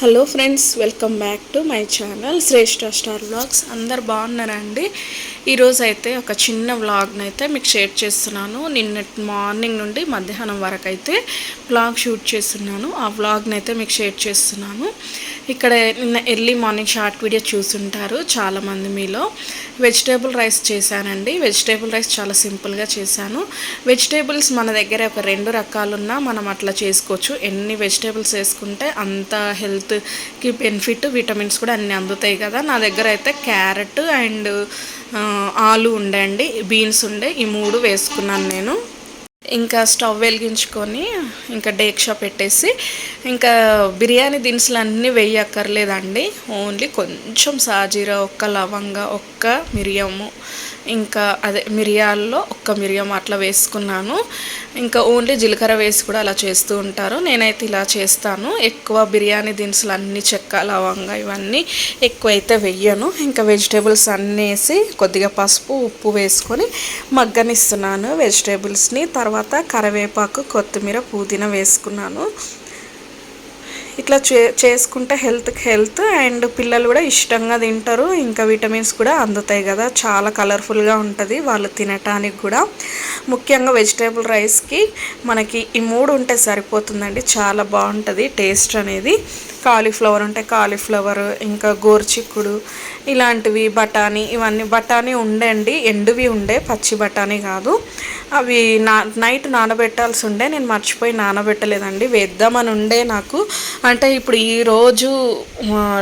Hello friends welcome back to my channel Shreshta star vlogs. అందరు బాగున్నారండి? ఈరోజు అయితే ఒక చిన్న వ్లాగ్ని అయితే మీకు షేర్ చేస్తున్నాను. నిన్నటి మార్నింగ్ నుండి మధ్యాహ్నం వరకు అయితే వ్లాగ్ షూట్ చేస్తున్నాను. ఆ వ్లాగ్ని అయితే మీకు షేర్ చేస్తున్నాను. ఇక్కడ నిన్న ఎర్లీ మార్నింగ్ షార్ట్ వీడియో చూసుంటారు చాలామంది మీలో. వెజిటేబుల్ రైస్ చేశానండి. వెజిటేబుల్ రైస్ చాలా సింపుల్గా చేశాను. వెజిటేబుల్స్ మన దగ్గర ఒక రెండు రకాలున్నా మనం అట్లా చేసుకోవచ్చు. ఎన్ని వెజిటేబుల్స్ వేసుకుంటే అంత హెల్త్కి బెనిఫిట్ విటమిన్స్ కూడా అన్నీ అందుతాయి కదా. నా దగ్గర అయితే క్యారెట్ అండ్ ఆలు ఉండే అండి. బీన్స్ ఉండే. ఈ మూడు వేసుకున్నాను నేను. ఇంకా స్టవ్ వెలిగించుకొని ఇంకా డేక్షా పెట్టేసి ఇంకా బిర్యానీ దినుసులు అన్నీ వేయక్కర్లేదండి. ఓన్లీ కొంచెం సాజీరా ఒక్క లవంగ ఒక్క మిరియము ఇంకా అదే మిరియాల్లో ఒక్క మిరియం అట్లా వేసుకున్నాను. ఇంకా ఓన్లీ జీలకర్ర వేసి కూడా అలా చేస్తూ ఉంటారు. నేనైతే ఇలా చేస్తాను. ఎక్కువ బిర్యానీ దినుసులు అన్ని చెక్క లవంగా ఇవన్నీ ఎక్కువ అయితే వెయ్యను. ఇంకా వెజిటేబుల్స్ అన్నీ వేసి కొద్దిగా పసుపు ఉప్పు వేసుకొని మగ్గనిస్తున్నాను వెజిటేబుల్స్ని. తర్వాత కరివేపాకు కొత్తిమీర పుదీనా వేసుకున్నాను. ఇట్లా చే చేసుకుంటే హెల్త్కి హెల్త్ అండ్ పిల్లలు కూడా ఇష్టంగా తింటారు. ఇంకా విటమిన్స్ కూడా అందుతాయి కదా. చాలా కలర్ఫుల్గా ఉంటుంది వాళ్ళు తినటానికి కూడా. ముఖ్యంగా వెజిటేబుల్ రైస్కి మనకి ఈ మూడు ఉంటే సరిపోతుందండి. చాలా బాగుంటుంది టేస్ట్ అనేది. కాలీఫ్లవర్ ఉంటే కాలీఫ్లవర్ ఇంకా గోర్చిక్కుడు ఇలాంటివి బఠానీ ఇవన్నీ బఠానీ ఉండండి ఎండువి ఉండే పచ్చి బఠానీ కాదు. అవి నా నైట్ నానబెట్టాల్సి ఉండే నేను మర్చిపోయి నానబెట్టలేదండి. వేద్దామని ఉండే నాకు. అంటే ఇప్పుడు ఈరోజు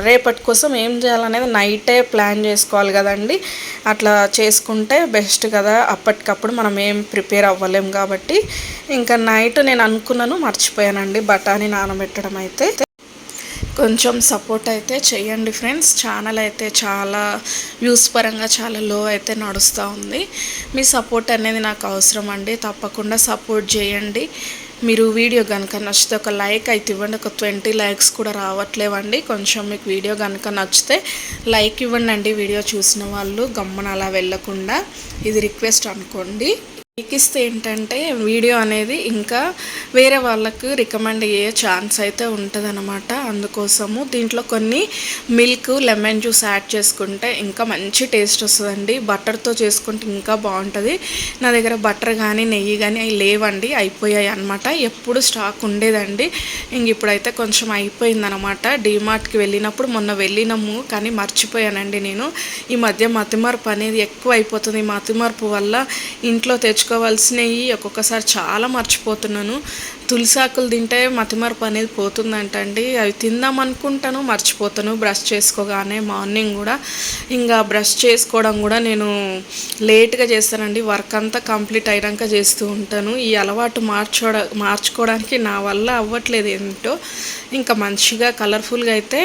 రేపటి కోసం ఏం చేయాలనేది నైటే ప్లాన్ చేసుకోవాలి కదండి. అట్లా చేసుకుంటే బెస్ట్ కదా. అప్పటికప్పుడు మనం ఏం ప్రిపేర్ అవ్వలేం కాబట్టి. ఇంకా నైట్ నేను అనుకున్నాను మర్చిపోయానండి బఠానీ నానబెట్టడం అయితే. కొంచెం సపోర్ట్ అయితే చేయండి ఫ్రెండ్స్ ఛానల్ అయితే చాలా వ్యూస్ పరంగా చాలా లో అయితే నడుస్తూ ఉంది. మీ సపోర్ట్ అనేది నాకు అవసరం అండి. తప్పకుండా సపోర్ట్ చేయండి. మీరు వీడియో కనుక నచ్చితే ఒక లైక్ అయితే ఇవ్వండి. ఒక ట్వంటీ లైక్స్ కూడా రావట్లేవండి. కొంచెం మీకు వీడియో కనుక నచ్చితే లైక్ ఇవ్వండి అండి. వీడియో చూసిన వాళ్ళు గమ్మన అలా వెళ్ళకుండా ఇది రిక్వెస్ట్ అనుకోండి. ఇస్తే ఏంటంటే వీడియో అనేది ఇంకా వేరే వాళ్ళకు రికమెండ్ అయ్యే ఛాన్స్ అయితే ఉంటుంది అనమాట అందుకోసము దీంట్లో కొన్ని మిల్క్ లెమన్ జ్యూస్ యాడ్ చేసుకుంటే ఇంకా మంచి టేస్ట్ వస్తుందండి. బటర్తో చేసుకుంటే ఇంకా బాగుంటుంది. నా దగ్గర బటర్ కానీ నెయ్యి కానీ అవి లేవండి అయిపోయాయి అనమాట ఎప్పుడు స్టాక్ ఉండేదండి. ఇంక ఇప్పుడైతే కొంచెం అయిపోయిందనమాట డీమార్ట్కి వెళ్ళినప్పుడు మొన్న వెళ్ళినాము కానీ మర్చిపోయానండి నేను. ఈ మధ్య మతిమరుపు అనేది ఎక్కువ అయిపోతుంది ఈ మతిమరుపు వల్ల ఇంట్లో తెచ్చు తెచ్చుకోవాల్సినవి ఒక్కొక్కసారి చాలా మర్చిపోతున్నాను. తులసాకులు తింటే మతిమరపు అనేది పోతుందంట అండి అవి తిందాం అనుకుంటాను మర్చిపోతాను. బ్రష్ చేసుకోగానే మార్నింగ్ కూడా. ఇంకా బ్రష్ చేసుకోవడం కూడా నేను లేట్గా చేస్తానండి. వర్క్ అంతా కంప్లీట్ అయినాక చేస్తూ ఉంటాను. ఈ అలవాటు మార్చోడ మార్చుకోవడానికి నా వల్ల అవ్వట్లేదు ఏంటో. ఇంకా మంచిగా కలర్ఫుల్గా అయితే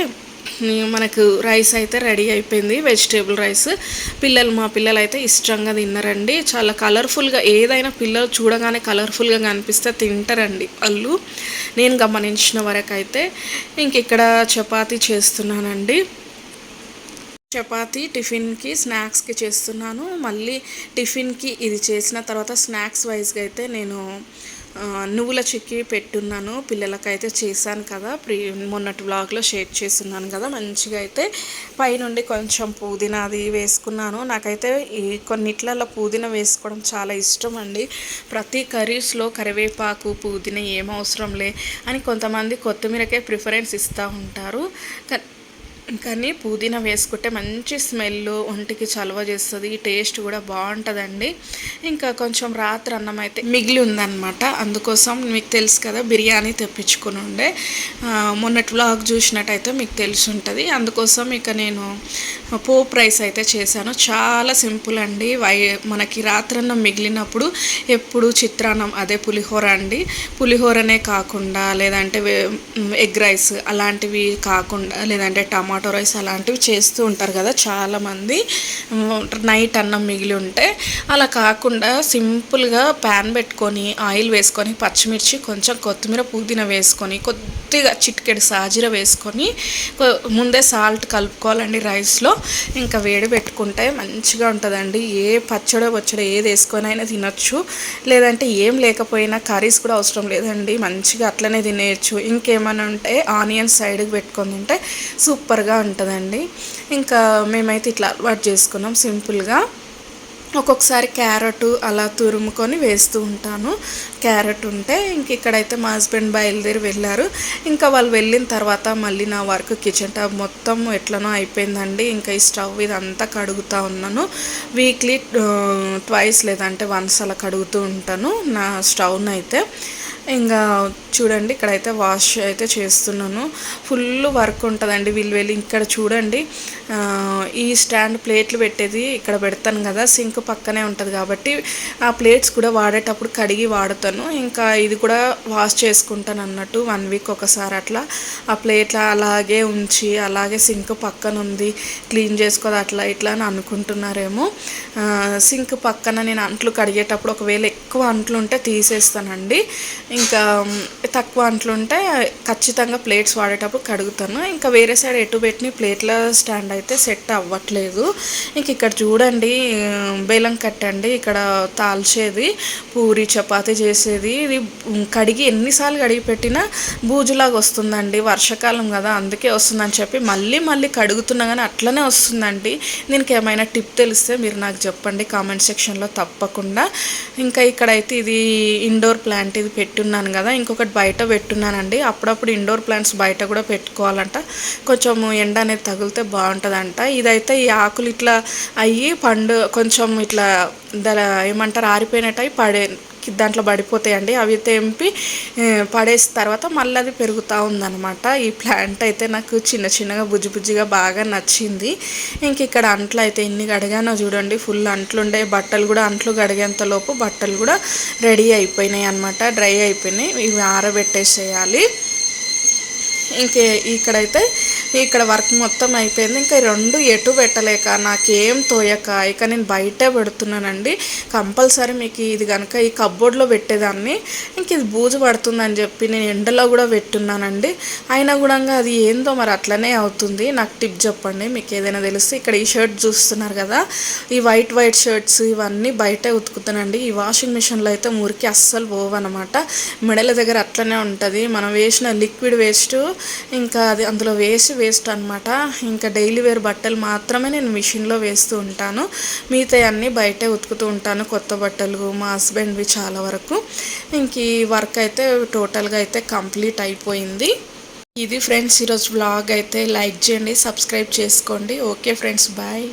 మనకు రైస్ అయితే రెడీ అయిపోయింది వెజిటేబుల్ రైస్. పిల్లలు మా పిల్లలు అయితే ఇష్టంగా తిన్నారండి. చాలా కలర్ఫుల్గా ఏదైనా పిల్లలు చూడగానే కలర్ఫుల్గా కనిపిస్తే తింటారండి వాళ్ళు నేను గమనించిన వరకు అయితే ఇంక ఇక్కడ చపాతీ చేస్తున్నానండి. చపాతీ టిఫిన్కి స్నాక్స్కి చేస్తున్నాను. మళ్ళీ టిఫిన్కి ఇది చేసిన తర్వాత స్నాక్స్ వైజ్గా అయితే నేను నువ్వుల చిక్కి పెట్టున్నాను. పిల్లలకైతే చేశాను కదా. ప్రీ మొన్నటి వ్లాగ్లో షేర్ చేస్తున్నాను కదా. మంచిగా అయితే పైనుండి కొంచెం పుదీనా అది వేసుకున్నాను. నాకైతే ఈ కొన్నిట్లలో పుదీనా వేసుకోవడం చాలా ఇష్టం అండి. ప్రతి కర్రీస్లో కరివేపాకు పుదీనా ఏం అవసరం లే అని కొంతమంది కొత్తిమీరకే ప్రిఫరెన్స్ ఇస్తూ ఉంటారు. కానీ పుదీనా వేసుకుంటే మంచి స్మెల్ ఒంటికి చలవ చేస్తుంది. టేస్ట్ కూడా బాగుంటుందండి. ఇంకా కొంచెం రాత్రి అన్నం అయితే మిగిలి ఉందన్నమాట. అందుకోసం మీకు తెలుసు కదా బిర్యానీ తెప్పించుకుని ఉండే. మొన్నటి వ్లాగ్ చూసినట్టయితే మీకు తెలిసి ఉంటుంది. అందుకోసం ఇక నేను పోప్ రైస్ అయితే చేశాను. చాలా సింపుల్ అండి. వై మనకి రాత్రన్నం మిగిలినప్పుడు ఎప్పుడు చిత్రాన్నం అదే పులిహోర అండి. పులిహోరనే కాకుండా లేదంటే ఎగ్ రైస్ అలాంటివి కాకుండా లేదంటే టమా టమాటో రైస్ అలాంటివి చేస్తూ ఉంటారు కదా చాలామంది. నైట్ అన్నం మిగిలి ఉంటే అలా కాకుండా సింపుల్గా ప్యాన్ పెట్టుకొని ఆయిల్ వేసుకొని పచ్చిమిర్చి కొంచెం కొత్తిమీర పుదీనా వేసుకొని కొద్దిగా చిటికెడు సాజీర వేసుకొని ముందే సాల్ట్ కలుపుకోవాలండి రైస్లో. ఇంకా వేడి పెట్టుకుంటే మంచిగా ఉంటుందండి. ఏ పచ్చడి వచ్చడి ఏది వేసుకొని అయినా తినొచ్చు. లేదంటే ఏం లేకపోయినా కర్రీస్ కూడా అవసరం లేదండి. మంచిగా అట్లనే తినేయచ్చు. ఇంకేమైనా ఉంటే ఆనియన్స్ సైడ్కి పెట్టుకొని తింటే సూపర్గా ఉంటుందండి. ఇంకా మేమైతే ఇట్లా అలవాటు చేసుకున్నాం సింపుల్గా. ఒక్కొక్కసారి క్యారెట్ అలా తురుముకొని వేస్తూ ఉంటాను. క్యారెట్ ఉంటే ఇంక ఇక్కడైతే మా హస్బెండ్ బయలుదేరి వెళ్ళారు. ఇంకా వాళ్ళు వెళ్ళిన తర్వాత మళ్ళీ నా వర్క్ కిచెన్ టాప్ మొత్తం ఎట్లనో అయిపోయిందండి. ఇంకా ఈ స్టవ్ ఇదంతా కడుగుతూ ఉన్నాను. వీక్లీ ట్వైస్ లేదంటే వన్స్ అలా కడుగుతూ ఉంటాను నా స్టవ్ని అయితే ఇంకా చూడండి ఇక్కడైతే వాష్ అయితే చేస్తున్నాను. ఫుల్ వర్క్ ఉంటుందండి వీళ్ళు వెళ్ళి. ఇక్కడ చూడండి ఈ స్టాండ్ ప్లేట్లు పెట్టేది ఇక్కడ పెడతాను కదా సింక్ పక్కనే ఉంటుంది కాబట్టి ఆ ప్లేట్స్ కూడా వాడేటప్పుడు కడిగి వాడతాను. ఇంకా ఇది కూడా వాష్ చేసుకుంటాను అన్నట్టు వన్ వీక్ ఒకసారి అట్లా. ఆ ప్లేట్లు అలాగే ఉంచి అలాగే సింక్ పక్కన ఉంది క్లీన్ చేసుకోదు అట్లా ఇట్లా అని అనుకుంటున్నారేమో. సింక్ పక్కన నేను అంట్లు కడిగేటప్పుడు ఒకవేళ ఎక్కువ అంట్లుంటే తీసేస్తానండి. ఇంకా తక్కువ అంట్లు ఉంటే ఖచ్చితంగా ప్లేట్స్ వాడేటప్పుడు కడుగుతాను. ఇంకా వేరే సైడ్ ఎటు పెట్టిన ప్లేట్ల స్టాండ్ అయితే సెట్ అవ్వట్లేదు. ఇంక ఇక్కడ చూడండి ఆ, బేలం కట్టండి ఇక్కడ తాల్చేది పూరి చపాతీ చేసేది. ఇది కడిగి ఎన్నిసార్లు కడిగి పెట్టినా బూజులాగా వస్తుందండి. వర్షాకాలం కదా అందుకే వస్తుందని చెప్పి మళ్ళీ మళ్ళీ కడుగుతున్నా కానీ అట్లనే వస్తుందండి. దీనికి ఏమైనా టిప్ తెలిస్తే మీరు నాకు చెప్పండి. కామెంట్ సెక్షన్లో తప్పకుండా. ఇంకా ఇక్కడ ఇక్కడైతే ఇది ఇండోర్ ప్లాంట్ ఇది పెట్టున్నాను కదా ఇంకొకటి బయట పెట్టున్నానండి. అప్పుడప్పుడు ఇండోర్ ప్లాంట్స్ బయట కూడా పెట్టుకోవాలంట. కొంచెం ఎండ అనేది తగిలితే బాగుంటుందంట. ఇదైతే ఈ ఆకులు ఇట్లా అయ్యి పండు కొంచెం ఇట్లా ఏమంటారు ఆరిపోయినట్టు అయి పడే దాంట్లో పడిపోతాయండి. అవి తెంపి పడేసిన తర్వాత మళ్ళీ అది పెరుగుతూ ఉందన్నమాట. ఈ ప్లాంట్ అయితే నాకు చిన్న చిన్నగా బుజ్జి బుజ్జిగా బాగా నచ్చింది. ఇంక ఇక్కడ అంట్లు అయితే ఎన్ని కడిగానో చూడండి. ఫుల్ అంట్లు ఉండే బట్టలు కూడా అంట్లు కడిగేంత లోపు బట్టలు కూడా రెడీ అయిపోయినాయి అనమాట డ్రై అయిపోయినాయి. ఇవి ఆరబెట్టేసేయాలి. ఇంకే ఇక్కడైతే ఇక్కడ వర్క్ మొత్తం అయిపోయింది. ఇంకా రెండు ఎటు పెట్టలేక నాకేం తోయక ఇక నేను బయటే పెడుతున్నానండి. కంపల్సరీ మీకు ఇది కనుక ఈ కబ్బోర్డ్లో పెట్టేదాన్ని. ఇంక ఇది బూజు పడుతుందని చెప్పి నేను ఎండలో కూడా పెట్టున్నానండి. అయినా కూడా అది ఏందో మరి అట్లనే అవుతుంది. నాకు టిప్ చెప్పండి మీకు ఏదైనా తెలిస్తే. ఇక్కడ ఈ షర్ట్ చూస్తున్నారు కదా ఈ వైట్ వైట్ షర్ట్స్ ఇవన్నీ బయటే ఉతుకుతానండి. ఈ వాషింగ్ మిషన్లో అయితే మురికి అస్సలు పోవన్నమాట. మెడల దగ్గర అట్లనే ఉంటుంది. మనం వేసిన లిక్విడ్ వేస్ట్ ఇంకా అది అందులో వేసి వేస్ట్ అనమాట ఇంకా డైలీ వేర్ బట్టలు మాత్రమే నేను మిషన్లో వేస్తూ ఉంటాను. మిగతా అన్నీ బయటే ఉతుకుతూ ఉంటాను. కొత్త బట్టలు మా హస్బెండ్వి చాలా వరకు. ఇంక ఈ వర్క్ అయితే టోటల్గా అయితే కంప్లీట్ అయిపోయింది. ఇది ఫ్రెండ్స్ ఈరోజు బ్లాగ్ అయితే లైక్ చేయండి సబ్స్క్రైబ్ చేసుకోండి. Okay friends bye.